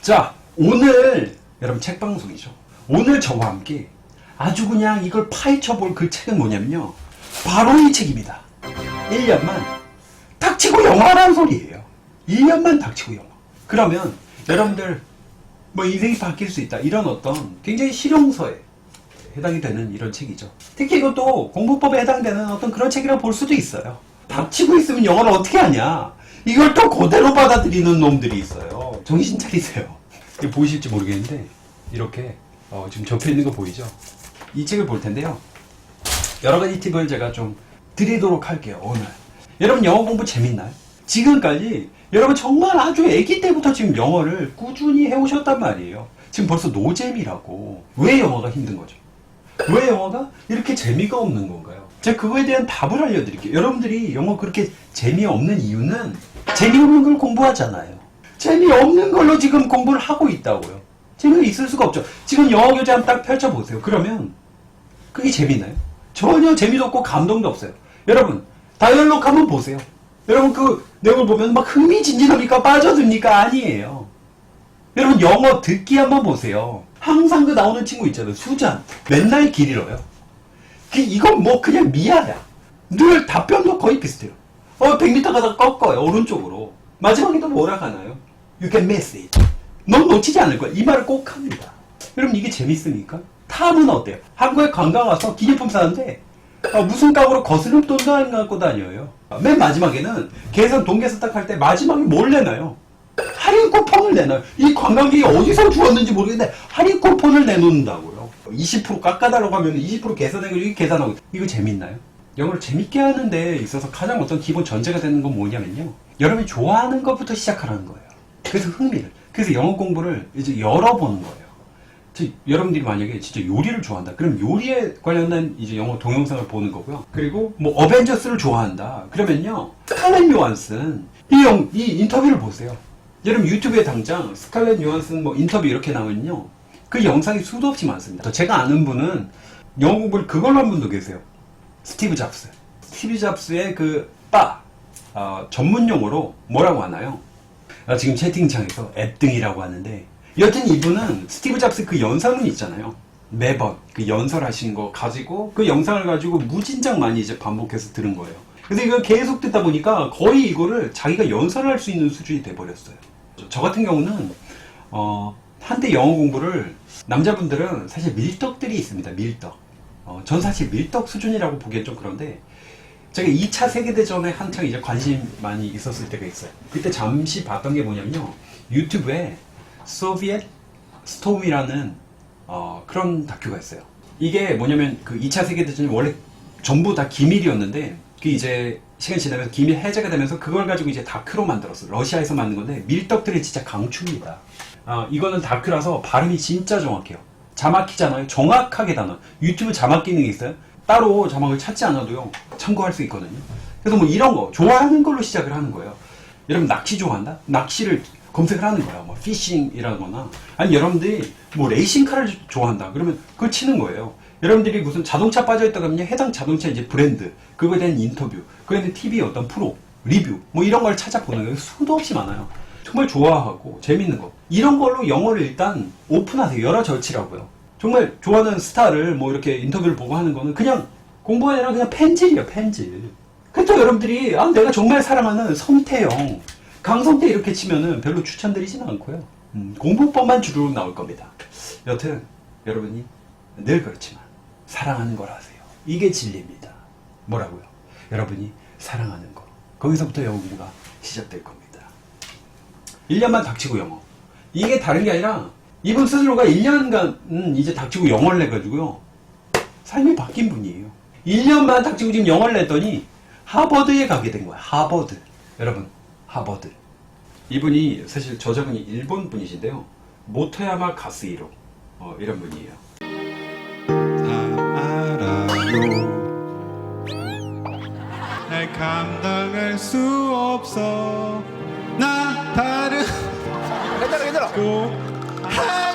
자, 오늘 여러분 책 방송이죠. 오늘 저와 함께 아주 그냥 이걸 파헤쳐 볼 그 책은 뭐냐면요. 바로 이 책입니다. 1년만 닥치고 영화라는 소리예요. 1년만 닥치고 영화. 그러면 여러분들 뭐 인생이 바뀔 수 있다. 이런 어떤 굉장히 실용서에 해당이 되는 이런 책이죠. 특히 이것도 공부법에 해당되는 어떤 그런 책이라고 볼 수도 있어요. 닥치고 있으면 영어를 어떻게 하냐. 이걸 또 그대로 받아들이는 놈들이 있어요. 정신 차리세요. 이거 보이실지 모르겠는데 이렇게 어, 지금 접혀 있는 거 보이죠? 이 책을 볼 텐데요. 여러 가지 팁을 제가 좀 드리도록 할게요, 오늘. 여러분, 영어 공부 재밌나요? 지금까지 여러분 정말 아주 아기 때부터 지금 영어를 꾸준히 해오셨단 말이에요. 지금 벌써 노잼이라고. 왜 영어가 힘든 거죠? 왜 영어가 이렇게 재미가 없는 건가요? 제가 그거에 대한 답을 알려드릴게요. 여러분들이 영어 그렇게 재미없는 이유는 재미없는 걸 공부하잖아요. 재미없는 걸로 지금 공부를 하고 있다고요. 재미가 있을 수가 없죠. 지금 영어 교재 한번 딱 펼쳐보세요. 그러면 그게 재밌나요? 전혀 재미도 없고 감동도 없어요. 여러분, 다이얼로그 한번 보세요. 여러분 그 내용을 보면 막 흥미진진합니까? 빠져듭니까? 아니에요. 여러분 영어 듣기 한번 보세요. 항상 그 나오는 친구 있잖아요. 수잔. 맨날 길 잃어요. 그 이건 뭐 그냥 미아야. 늘 답변도 거의 비슷해요. 어 100m 가다가 꺾어요. 오른쪽으로. 마지막에도 뭐라 하나요? You can miss it. 넌 놓치지 않을 거야. 이 말을 꼭 합니다. 여러분 이게 재밌습니까? 탐은 어때요? 한국에 관광 와서 기념품 사는데 어, 무슨 값으로 거스름 돈도 안 갖고 다녀요. 맨 마지막에는 계산 동계산 딱할 때 마지막에 뭘 내나요? 할인 쿠폰을 내놔요. 이 관광객이 어디서 주었는지 모르겠는데 할인 쿠폰을 내놓는다고요. 20% 깎아달라고 하면 20% 계산해가지고 계산하고 이거 재밌나요? 영어를 재밌게 하는 데 있어서 가장 어떤 기본 전제가 되는 건 뭐냐면요. 여러분이 좋아하는 것부터 시작하라는 거예요. 그래서 흥미를. 그래서 영어 공부를 이제 열어보는 거예요. 즉, 여러분들이 만약에 진짜 요리를 좋아한다. 그럼 요리에 관련된 이제 영어 동영상을 보는 거고요. 그리고 뭐 어벤져스를 좋아한다. 그러면요. 스칼렛 요한슨 이, 영, 이 인터뷰를 보세요. 여러분 유튜브에 당장 스칼렛 요한슨 뭐 인터뷰 이렇게 나오면요. 그 영상이 수도 없이 많습니다. 제가 아는 분은 공부를 그걸로 한 분도 계세요. 스티브 잡스. 스티브 잡스의 그 바, 어, 전문 용어로 뭐라고 하나요? 아, 지금 채팅창에서 앱등이라고 하는데 여튼 이분은 스티브 잡스 그 연설문 있잖아요. 매번 그 연설하신 거 가지고 그 영상을 가지고 무진장 많이 이제 반복해서 들은 거예요. 근데 이거 계속 듣다 보니까 거의 이거를 자기가 연설할 수 있는 수준이 돼버렸어요. 저- 저 같은 경우는 어, 한때 영어 공부를 남자분들은 사실 밀떡들이 있습니다. 밀떡. 어, 전 사실 밀떡 수준이라고 보기엔 좀 그런데 제가 2차 세계대전에 한창 이제 관심 많이 있었을 때가 있어요. 그때 잠시 봤던 게 뭐냐면요. 유튜브에 소비엣 스톰이라는 어, 그런 다큐가 있어요. 이게 뭐냐면 그 2차 세계대전이 원래 전부 다 기밀이었는데 그 이제 시간 지나면서 기밀 해제가 되면서 그걸 가지고 이제 다큐로 만들었어요. 러시아에서 만든 건데 밀떡들이 진짜 강추입니다. 아, 이거는 다큐라서 발음이 진짜 정확해요. 자막 키잖아요. 정확하게 단어. 유튜브 자막 기능이 있어요. 따로 자막을 찾지 않아도요. 참고할 수 있거든요. 그래서 뭐 이런 거 좋아하는 걸로 시작을 하는 거예요. 여러분 낚시 좋아한다? 낚시를 검색을 하는 거야. 뭐 피싱이라거나 아니 여러분들이 뭐 레이싱카를 좋아한다. 그러면 그걸 치는 거예요. 여러분들이 무슨 자동차 빠져있다 그러면 해당 자동차 이제 브랜드 그거에 대한 인터뷰 그거에 대한 TV 어떤 프로 리뷰 뭐 이런 걸 찾아보는 거예요. 수도 없이 많아요. 정말 좋아하고 재밌는 거 이런 걸로 영어를 일단 오픈하세요. 열어 절치라고요. 정말 좋아하는 스타를 뭐 이렇게 인터뷰를 보고 하는 거는 그냥 공부가 아니라 그냥 팬질이에요. 팬질. 그렇다고 여러분들이 아 내가 정말 사랑하는 성태영 강성태 이렇게 치면은 별로 추천드리지는 않고요. 음, 공부법만 주르륵 나올 겁니다. 여튼 여러분이 늘 그렇지만 사랑하는 걸 하세요. 이게 진리입니다. 뭐라고요? 여러분이 사랑하는 거. 거기서부터 영어 공부가 시작될 겁니다. 1년만 닥치고 영어. 이게 다른 게 아니라 이분 스스로가 1년간 음, 이제 닥치고 영어를 내가지고요. 삶이 바뀐 분이에요. 1년만 닥치고 지금 영어를 냈더니 하버드에 가게 된 거야. 하버드. 여러분, 하버드. 이분이 사실 저자분이 일본 분이신데요. 모토야마 가스히로. 어, 이런 분이에요. 다 알아요 날 감당할 수 없어. 나 다른 괜찮아 괜찮아